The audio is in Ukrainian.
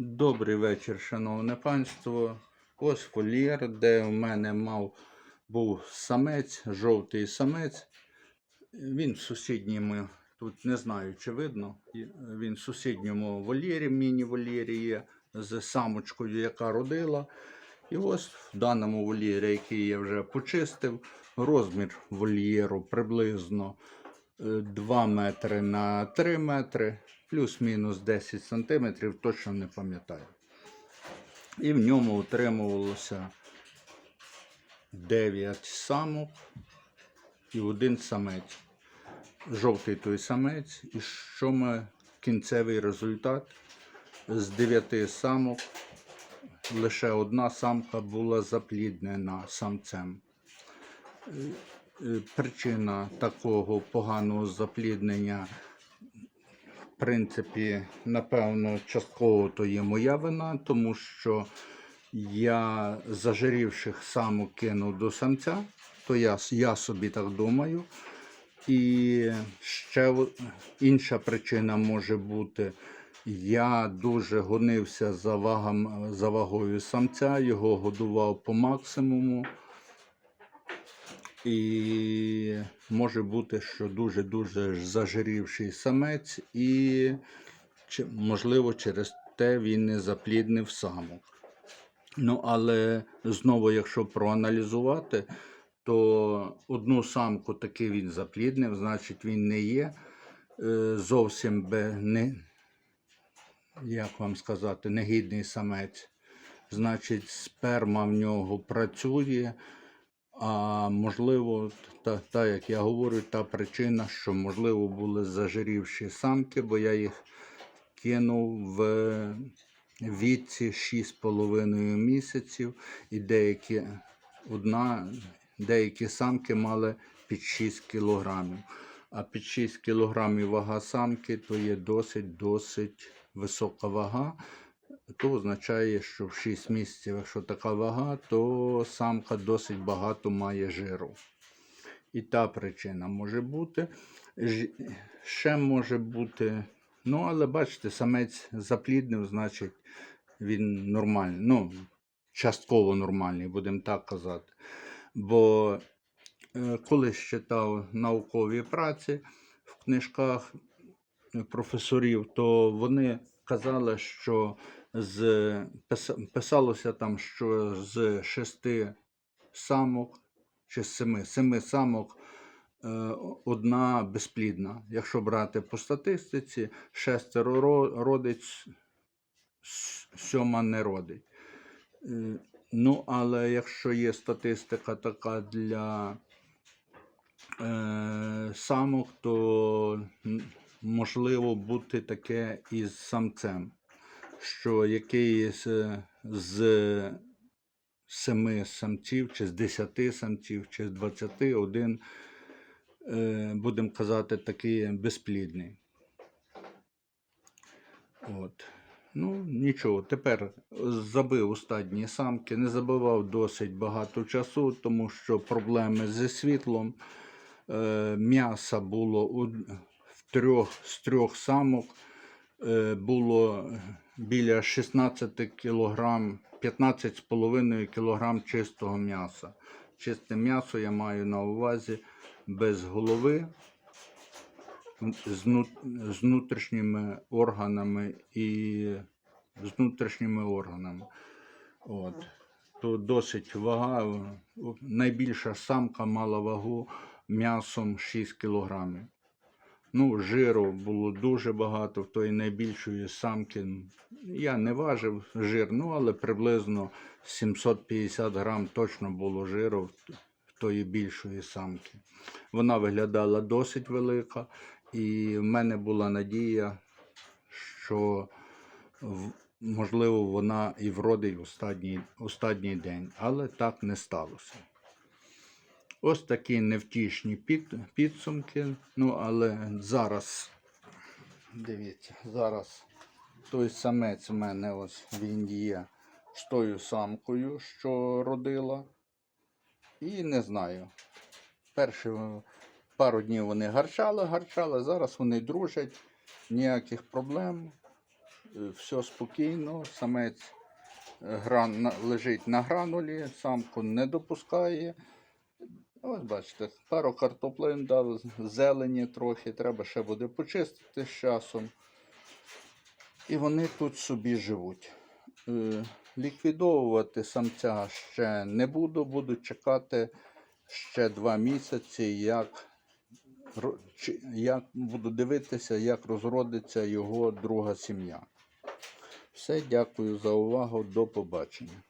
Добрий вечір, шановне панство. Ось вольєр, де у мене мав був самець, жовтий самець. Він в сусідньому, тут не знаю, чи видно. Він в сусідньому вольєрі, міні-вольєрі є з самочкою, яка родила. І ось в даному вольєрі, який я вже почистив, розмір вольєру приблизно 2 метри на 3 метри, плюс-мінус 10 сантиметрів, точно не пам'ятаю. І в ньому утримувалося 9 самок і один самець. Жовтий той самець. І що ми кінцевий результат? З 9 самок лише одна самка була запліднена самцем. Е, Причина такого поганого запліднення, в принципі, напевно, частково то є моя вина, тому що я зажирівших самок кинув до самця, то я, я собі так думаю. І ще інша причина може бути. Я дуже гонився за, вагам, за вагою самця, його годував по максимуму. І може бути, що дуже-дуже зажирівший самець, і можливо через те він не запліднив самок. Ну, але знову, якщо проаналізувати, то одну самку таки він запліднив, значить він не є е, зовсім бе, не, як вам сказати, негідний самець. Значить, сперма в нього працює. А можливо, та, та, як я говорю, та причина, що можливо були зажирівші самки, бо я їх кинув в віці 6,5 місяців, і деякі, одна, деякі самки мали під 6 кілограмів. А під 6 кілограмів вага самки то є досить досить висока вага. То означає, що в 6 місяців, якщо така вага, то самка досить багато має жиру. І та причина може бути. Ще може бути. Ну, але бачите, самець запліднив, значить він нормальний. Ну, частково нормальний, будемо так казати. Бо е, коли читав наукові праці в книжках професорів, то вони казали, що з, писалося там, що з шести самок чи з семи, семи самок е, одна безплідна. Якщо брати по статистиці, шестеро ро- родить, сьома не родить. Е, Ну, але якщо є статистика така для е, самок, то можливо бути таке із самцем, що якийсь з семи самців, чи з десяти самців, чи з двадцяти один, е, будемо казати, такий безплідний. От. Ну, нічого, тепер забив у стадні самки, не забивав досить багато часу, тому що проблеми зі світлом. Е, м'яса було у, в трьох, з трьох самок було біля 16 кілограм, 15,5 кілограм чистого м'яса. Чисте м'ясо я маю на увазі без голови, з внутрішніми органами і з внутрішніми органами. От. То досить вага. Найбільша самка мала вагу м'ясом 6 кілограмів. Ну, жиру було дуже багато в тої найбільшої самки. Я не важив жир, ну але приблизно 750 грам точно було жиру в тої більшої самки. Вона виглядала досить велика, і в мене була надія, що можливо вона і вродить останній, останній день, але так не сталося. Ось такі невтішні підсумки. Ну, але зараз, дивіться, зараз той самець в мене ось він є з тою самкою, що родила. І не знаю. Перші пару днів вони гарчали, гарчали, зараз вони дружать, ніяких проблем. е, все спокійно, самець е, гран, лежить на гранулі, самку не допускає. Ось бачите, пару картоплин дав, зелені трохи, треба ще буде почистити з часом. І вони тут собі живуть. Е, Ліквідовувати самця ще не буду, буду чекати ще два місяці, як, як буду дивитися, як розродиться його друга сім'я. Все, дякую за увагу, до побачення.